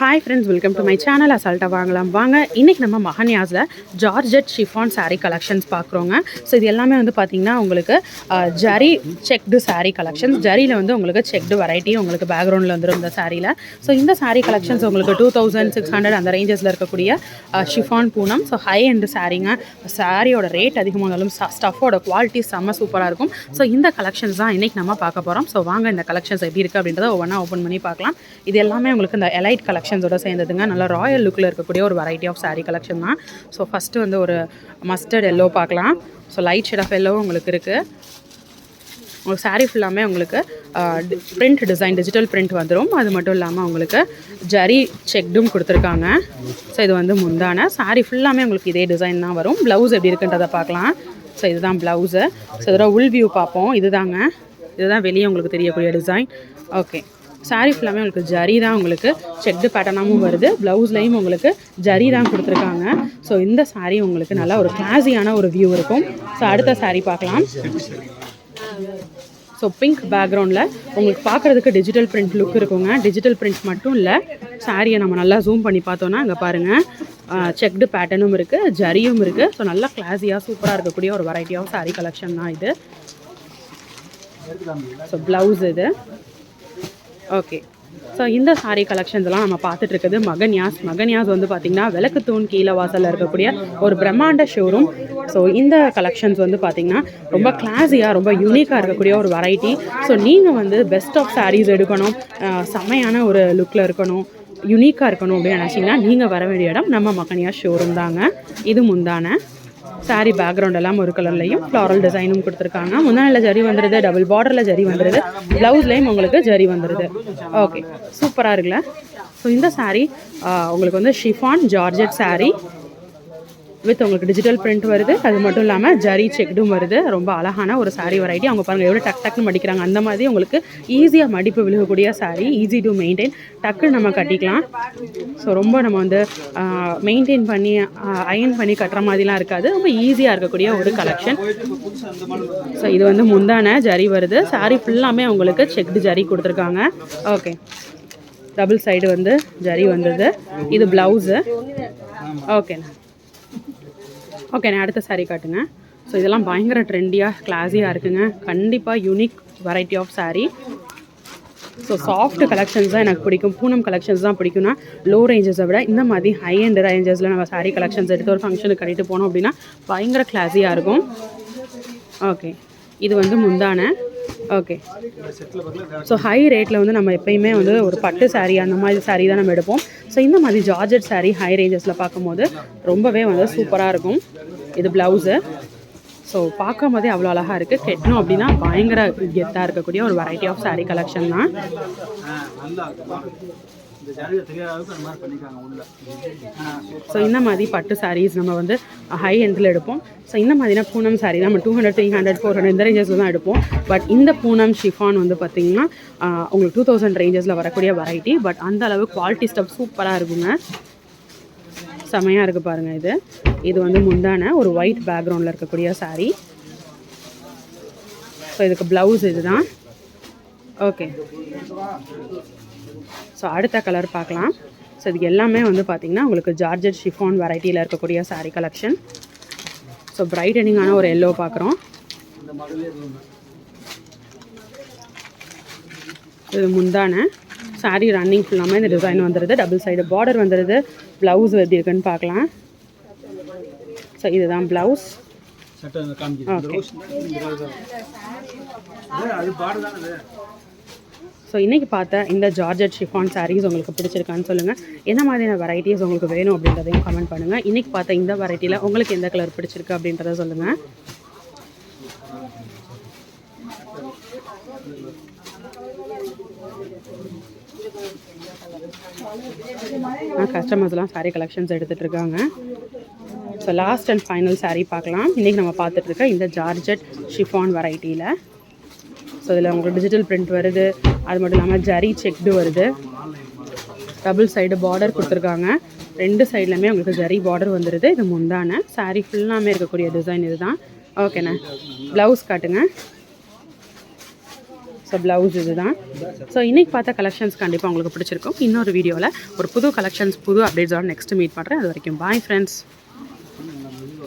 Hi friends welcome to my channel அசால்ட்டாக வாங்கலாம். வாங்க இன்றைக்கி நம்ம மகன்யாஸில் ஜார்ஜெட் ஷிஃபான் சாரீ கலெக்ஷன்ஸ் பார்க்குறோங்க. ஸோ இது எல்லாமே வந்து பார்த்திங்கன்னா உங்களுக்கு ஜரி செக்டு சாரீ கலெக்ஷன்ஸ் ஜரியில் வந்து உங்களுக்கு செக்டு வெரைட்டி உங்களுக்கு பேக்ரவுண்டில் வந்துடும் இந்த சாரியில் ஸோ இந்த சாரீ கலெக்ஷன்ஸ் உங்களுக்கு டூ தௌசண்ட் சிக்ஸ் ஹண்ட்ரட் அந்த ரேஞ்சஸில் இருக்கக்கூடிய chiffon Poonam. So high and சாரீங்க சாரியோட ரேட் அதிகமானாலும் ஸ்டஃபோட குவாலிட்டி செம்ம சூப்பராக இருக்கும். ஸோ இந்த கலெக்ஷன்ஸ் தான் இன்றைக்கி நம்ம பார்க்க போகிறோம் ஸோ வாங்க இந்த கலெக்ஷன்ஸ் எப்படி இருக்குது அப்படின்றத ஒவ்வொன்றா ஓப்பன் பண்ணி பார்க்கலாம். இது எல்லாமே உங்களுக்கு இந்த எலைட் கலெக்ஷன்ஸோட சேர்ந்ததுங்க. நல்லா ராயல் லுக்கில் இருக்கக்கூடிய ஒரு வெரைட்டி ஆஃப் சாரீ கலெக்ஷன் தான். ஸோ ஃபஸ்ட்டு வந்து ஒரு மஸ்டர்ட் எல்லோ பார்க்கலாம். ஸோ லைட் ஷேட் ஆஃப் எல்லோவும் உங்களுக்கு இருக்குது உங்களுக்கு சாரீ ஃபுல்லாமே உங்களுக்கு பிரிண்ட் டிசைன் டிஜிட்டல் பிரிண்ட் வந்துடும் அது மட்டும் இல்லாமல் உங்களுக்கு ஜரி செக்டும் கொடுத்துருக்காங்க. ஸோ இது வந்து முந்தான. சாரீ ஃபுல்லாமே உங்களுக்கு இதே டிசைன் தான் வரும். ப்ளவுஸ் எப்படி இருக்குன்றதை பார்க்கலாம். ஸோ இதுதான் ப்ளவுஸு ஸோ இதோட உள் வியூ பார்ப்போம். இதுதாங்க. இதுதான் வெளியே உங்களுக்கு தெரியக்கூடிய டிசைன் ஓகே saree ஃபுல்லாமே உங்களுக்கு ஜரி தான் உங்களுக்கு செக்டு பேட்டர்னாகவும் வருது. ப்ளவுஸ்லையும் உங்களுக்கு ஜரி தான் கொடுத்துருக்காங்க. ஸோ இந்த saree உங்களுக்கு நல்லா ஒரு கிளாஸியான ஒரு வியூ இருக்கும். ஸோ அடுத்த saree பார்க்கலாம். ஸோ பிங்க் பேக்ரவுண்டில் உங்களுக்கு பார்க்குறதுக்கு டிஜிட்டல் பிரிண்ட் லுக் இருக்குங்க. டிஜிட்டல் பிரிண்ட் மட்டும் இல்லை சாரியை நம்ம நல்லா ஜூம் பண்ணி பார்த்தோன்னா அங்கே பாருங்கள் செக்டு பேட்டர்னும் இருக்குது ஜரியும் இருக்குது ஸோ நல்லா கிளாஸியாக சூப்பராக இருக்கக்கூடிய ஒரு வெரைட்டி ஆஃப் saree கலெக்ஷன் தான் இது. ஸோ ப்ளவுஸ் இது. ஓகே ஸோ இந்த saree கலெக்ஷன்ஸ்லாம் நம்ம பார்த்துட்டு இருக்குது. மகன்யாஸ். மகன்யாஸ் வந்து பார்த்திங்கன்னா விளக்கு தூண் கீழே வாசலில் இருக்கக்கூடிய ஒரு பிரம்மாண்ட ஷோரூம் ஸோ இந்த கலெக்ஷன்ஸ் வந்து பார்த்திங்கன்னா ரொம்ப கிளாஸியாக ரொம்ப யூனிக்காக இருக்கக்கூடிய ஒரு வெரைட்டி ஸோ நீங்கள் வந்து பெஸ்ட் ஆஃப் சாரீஸ் எடுக்கணும். செம்மையான ஒரு லுக்கில் இருக்கணும். யூனிக்காக இருக்கணும் அப்படின்னு நினச்சிங்கன்னா நீங்கள் வர வேண்டிய இடம் நம்ம மகனியா ஷோரூம் தாங்க. இது முந்தான. சாரி பேக்ரவுண்ட் எல்லாம் ஒரு கலர்லையும் ஃப்ளாரல் டிசைனும் கொடுத்துருக்காங்க. முன்னாடியில் ஜரி வந்துடுது டபுள் பார்டரில் ஜரி வந்துடுது ப்ளவுஸ்லேயும் உங்களுக்கு ஜரி வந்துடுது ஓகே சூப்பராக இருக்குல்ல? ஸோ இந்த சாரீ ஆஹ், உங்களுக்கு வந்து ஷிஃபான் ஜார்ஜெட் சாரீ வித் உங்களுக்கு டிஜிட்டல் பிரிண்ட் வருது. அது மட்டும் இல்லாமல் ஜரி செக்டும் வருது. ரொம்ப அழகான ஒரு saree வெரைட்டி அவங்க பாருங்கள் எவ்வளோ டக் டக்குன்னு மடிக்கிறாங்க. அந்த மாதிரி உங்களுக்கு ஈஸியாக மடிப்பு விழுகக்கூடிய saree ஈஸி டு மெயின்டைன் டக்குன்னு நம்ம கட்டிக்கலாம். ஸோ ரொம்ப நம்ம வந்து மெயின்டைன் பண்ணி அயன் பண்ணி கட்டுற மாதிரிலாம் இருக்காது. ரொம்ப ஈஸியாக இருக்கக்கூடிய ஒரு கலெக்ஷன் ஸோ இது வந்து முந்தான ஜரி வருது. Saree ஃபுல்லாமே உங்களுக்கு செக்டு ஜரி கொடுத்துருக்காங்க. ஓகே டபுள் சைடு வந்து ஜரி வந்தது. இது ப்ளவுஸு ஓகேண்ணா ஓகே நான் அடுத்த சாரீ காட்டுங்க. ஸோ இதெல்லாம் பயங்கர ட்ரெண்டியாக கிளாஸியாக இருக்குங்க. கண்டிப்பாக unique variety of sari so soft collections தான் எனக்கு பிடிக்கும். பூனம் கலெக்ஷன்ஸ் தான் பிடிக்கும்னா லோ ரேஞ்சஸை விட இந்த மாதிரி ஹை அண்ட் ரேஞ்சஸில் நம்ம சாரீ கலெக்ஷன்ஸ் எடுத்து ஒரு ஃபங்க்ஷனுக்கு கட்டிட்டு போனோம் அப்படின்னா பயங்கர கிளாஸியாக இருக்கும். ஓகே இது வந்து முந்தான. ஓகே ஸோ ஹை ரேட்டில் வந்து நம்ம எப்பயுமே வந்து ஒரு பட்டு சாரீ அந்த மாதிரி சாரீ தான் நம்ம எடுப்போம். ஸோ இந்த மாதிரி ஜார்ஜட் சாரீ ஹை ரேஞ்சஸில் பார்க்கும்போது ரொம்பவே வந்து சூப்பராக இருக்கும். இது ப்ளவுஸு ஸோ பார்க்கும் போதே அவ்வளோ அழகாக இருக்குது கெட்டணும் அப்படின்னா பயங்கர கெத்தாக இருக்கக்கூடிய ஒரு வெரைட்டி ஆஃப் சாரீ கலெக்ஷன் தான். ஸோ இந்த மாதிரி பட்டு சாரீஸ் நம்ம வந்து ஹை எண்டில் எடுப்போம். ஸோ இந்த மாதிரினா பூனம் சாரீ நம்ம two hundred three hundred four hundred இந்த ரேஞ்சஸில் தான் எடுப்போம். பட் இந்த பூனம் ஷிஃபான் வந்து பார்த்திங்கன்னா உங்களுக்கு டூ தௌசண்ட் ரேஞ்சஸில் வரக்கூடிய வெரைட்டி பட் அந்த அளவு குவாலிட்டி ஸ்டப் சூப்பராக இருக்குங்க. செமையாக இருக்குது பாருங்கள் இது. இது வந்து முந்தான ஒரு ஒயிட் பேக்ரவுண்டில் இருக்கக்கூடிய சாரீ ஸோ இதுக்கு ப்ளவுஸ் இதுதான் ஓகே ஸோ அடுத்த கலர் பார்க்கலாம். ஸோ இது எல்லாமே வந்து பார்த்திங்கன்னா உங்களுக்கு ஜார்ஜெட் ஷிஃபான் வெரைட்டியில் இருக்கக்கூடிய saree கலெக்ஷன் ஸோ பிரைட்டனிங்கான ஒரு எல்லோ பார்க்குறோம். இது முந்தான. Saree ரன்னிங் ஃபுல்லாமே இந்த டிசைன் வந்துடுது டபுள் சைடு பார்டர் வந்துடுது ப்ளவுஸ் எப்படி இருக்குன்னு பார்க்கலாம். ஸோ இதுதான் ப்ளவுஸ் ஓகே ஸோ இன்றைக்கி பார்த்த இந்த ஜார்ஜட் ஷிஃபான் சாரீஸ் உங்களுக்கு பிடிச்சிருக்கான்னு சொல்லுங்கள் என்ன மாதிரியான வெரைட்டிஸ் உங்களுக்கு வேணும் அப்படின்றதையும் கமெண்ட் பண்ணுங்கள் இன்றைக்கி பார்த்த இந்த வெரைட்டியில் உங்களுக்கு எந்த கலர் பிடிச்சிருக்கு அப்படின்றத சொல்லுங்கள் கஸ்டமர்ஸ்லாம் சாரீ கலெக்ஷன்ஸ் எடுத்துகிட்டு இருக்காங்க. So last and final sari பார்க்கலாம். இன்றைக்கி நம்ம பார்த்துட்ருக்க இந்த ஜார்ஜட் ஷிஃபான் வெரைட்டியில் ஸோ இதில் உங்களுக்கு டிஜிட்டல் பிரிண்ட் வருது. அது மட்டும் இல்லாமல் ஜரி செக்டு வருது. டபுள் சைடு பார்டர் கொடுத்துருக்காங்க. ரெண்டு சைட்லையுமே உங்களுக்கு ஜரி பார்டர் வந்துடுது இது முந்தான. சாரீ ஃபுல்லாமே இருக்கக்கூடிய டிசைன் இதுதான். ஓகேண்ணே ப்ளவுஸ் காட்டுங்க. ஸோ ப்ளவுஸ் இதுதான். ஸோ இன்றைக்கி பார்த்த கலெக்ஷன்ஸ் கண்டிப்பாக உங்களுக்கு பிடிச்சிருக்கும். இன்னொரு வீடியோவில் ஒரு புது கலெக்ஷன்ஸ் புது அப்டேட்ஸோட நெக்ஸ்ட் மீட் பண்ணுறேன் அது வரைக்கும் பாய் ஃப்ரெண்ட்ஸ்